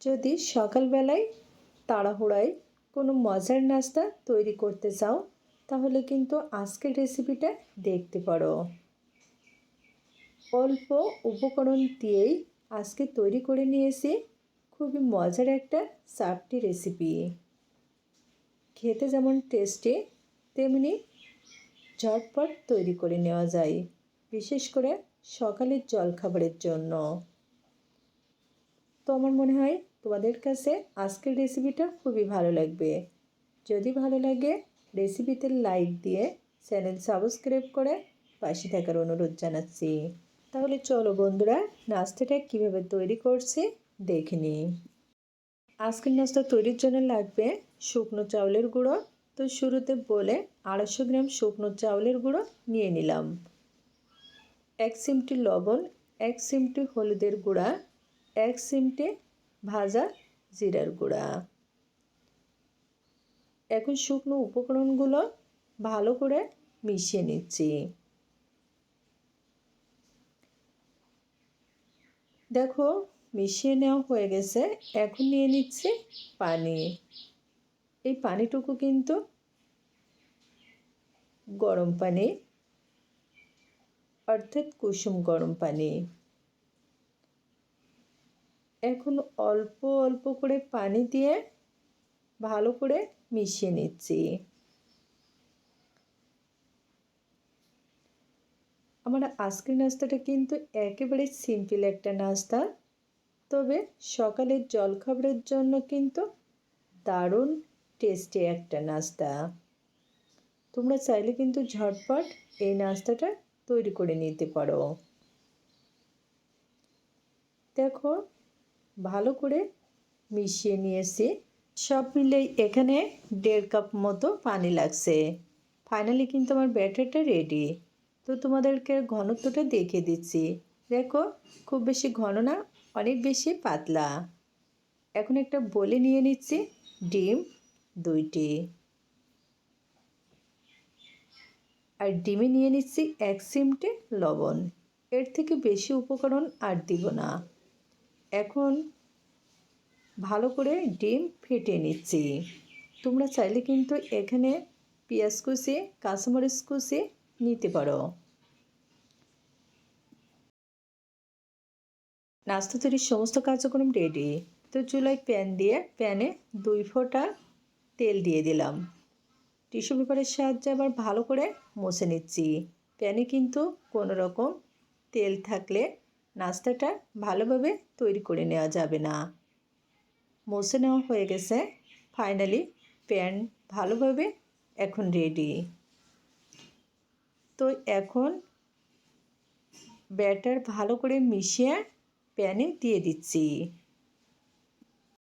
যদি সকালবেলায় তাড়াহুড়ায় কোনো মজার নাস্তা তৈরি করতে চাও, তাহলে কিন্তু আজকের রেসিপিটা দেখতে পারো। অল্প উপকরণ দিয়েই আজকে তৈরি করে নিয়েছি খুবই মজার একটা সাপটি রেসিপি খেতে যেমন টেস্টি তেমনি ঝটপট তৈরি করে নেওয়া যায়, বিশেষ করে সকালের জলখাবারের জন্য। তো আমার মনে হয় তোমাদের কাছে আজকের রেসিপিটা খুবই ভালো লাগবে। যদি ভালো লাগে রেসিপিতে লাইক দিয়ে চ্যানেল সাবস্ক্রাইব করে পাশে থাকার অনুরোধ জানাচ্ছি। তাহলে চলো বন্ধুরা, নাস্তাটা কীভাবে তৈরি করছি দেখে নিই। আজকের নাস্তা তৈরির জন্য লাগবে শুকনো চাউলের গুঁড়ো। তো শুরুতে বলে আড়াইশো গ্রাম শুকনো চাউলের গুঁড়ো নিয়ে নিলাম। এক সিমটি লবণ, এক সিমটি হলুদের গুঁড়া, এক সিমটি ভাজা জিরার গুঁড়া। এখন শুকনো উপকরণগুলো ভালো করে মিশিয়ে নিচ্ছি। দেখো, মিশিয়ে নেওয়া হয়ে গেছে। এখন নিয়ে নিচ্ছি পানি। এই পানিটুকু কিন্তু গরম পানি, অর্থাৎ কুসুম গরম পানি। এখন অল্প অল্প করে পানি দিয়ে ভালো করে মিশিয়ে নিচ্ছি। আমার আজকের নাস্তাটা কিন্তু একেবারে সিম্পল একটা নাস্তা, তবে সকালের জলখাবারের জন্য কিন্তু দারুণ টেস্টি একটা নাস্তা। তোমরা চাইলে কিন্তু ঝটপট এই নাস্তাটা তৈরি করে নিতে পারো। দেখো ভালো করে মিশিয়ে নিয়েছি। সব মিলেই এখানে দেড় কাপ মতো পানি লাগছে। ফাইনালি কিন্তু আমার ব্যাটারটা রেডি তো তোমাদেরকে ঘনত্বটা দেখিয়ে দিচ্ছি। দেখো, খুব বেশি ঘন না, অনেক বেশি পাতলা। এখন একটা বলে নিয়ে নিচ্ছি, ডিম দুইটি। আর ডিমে নিয়ে নিচ্ছি এক সিমটে লবণ। এর থেকে বেশি উপকরণ আর দিব না। এখন ভালো করে ডিম ফেটে নিচ্ছি। তোমরা চাইলে কিন্তু এখানে পেঁয়াজ কুচি, কাঁচামরিচ কুচি নিতে পারো। নাস্তা তৈরির সমস্ত কার্যক্রম রেডি তো চুলায় প্যান দিয়ে প্যানে দুই ফোঁটা তেল দিয়ে দিলাম। টিস্যু পেপারের সাহায্যে আবার ভালো করে মুছে নিচ্ছি। প্যানে কিন্তু কোনো রকম তেল থাকলে নাস্তাটা ভালোভাবে তৈরি করে নেওয়া যাবে না। মুছে নেওয়া হয়ে গেছে। ফাইনালি প্যান ভালোভাবে এখন রেডি তো এখন ব্যাটার ভালো করে মিশিয়ে প্যানে দিয়ে দিচ্ছি।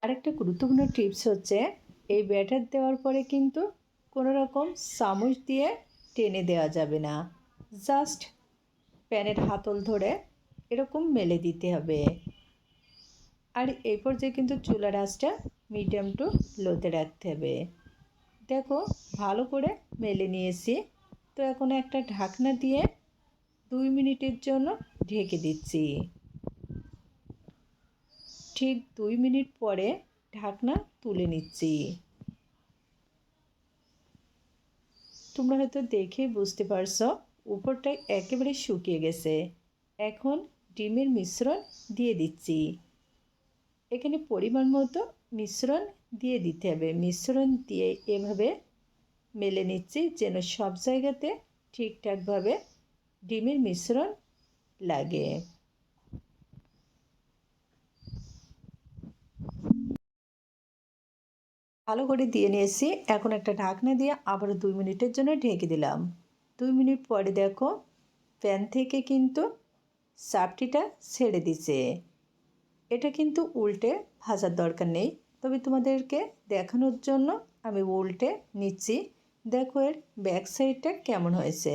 আরেকটা গুরুত্বপূর্ণ টিপস হচ্ছে, এই ব্যাটার দেওয়ার পরে কিন্তু কোনো রকম চামচ দিয়ে টেনে দেওয়া যাবে না। জাস্ট প্যানের হাতল ধরে এরকম মেলে দিতে হবে। আর এই পর্যায়ে কিন্তু চুলার আঁচটা মিডিয়াম টু লোতে রাখতে হবে। দেখো, ভালো করে মেলে নিয়েছি। তো এখন একটা ঢাকনা দিয়ে দুই মিনিটের জন্য ঢেকে দিচ্ছি। ঠিক দুই মিনিট পরে ঢাকনা তুলে নিচ্ছি। তোমরা হয়তো দেখে বুঝতে পারছ উপরটাই একেবারে শুকিয়ে গেছে। এখন ডিমের মিশ্রণ দিয়ে দিচ্ছি। এখানে পরিমাণ মতো মিশ্রণ দিয়ে দিতে হবে। মিশ্রণ দিয়ে এভাবে মেলে নিচ্ছি যেন সব জায়গাতে ঠিকঠাকভাবে ডিমের মিশ্রণ লাগে। ভালো করে দিয়ে নিয়েছি। এখন একটা ঢাকনা দিয়ে আবার দুই মিনিটের জন্য ঢেকে দিলাম। দুই মিনিট পরে দেখো, প্যান থেকে কিন্তু সাপটিটা ছেড়ে দিছে। এটা কিন্তু উল্টে ভাজার দরকার নেই। তবে তোমাদেরকে দেখানোর জন্য আমি উল্টে নিচ্ছি। দেখো এর ব্যাক সাইডটা কেমন হয়েছে?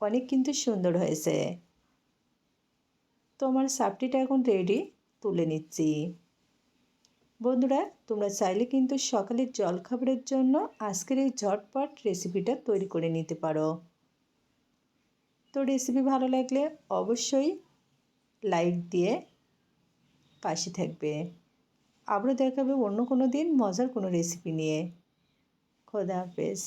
অনেক কিন্তু সুন্দর হয়েছে। তো আমার সাপটিটা এখন রেডি তুলে নিচ্ছি। বন্ধুরা, তোমরা চাইলে কিন্তু সকালের জলখাবারের জন্য আজকের এই ঝটপট রেসিপিটা তৈরি করে নিতে পারো। তো রেসিপি ভালো লাগলে অবশ্যই লাইক দিয়ে পাশে থাকবে। আবারও দেখাবে অন্য কোনো দিন মজার কোনো রেসিপি নিয়ে। খোদা হাফেজ।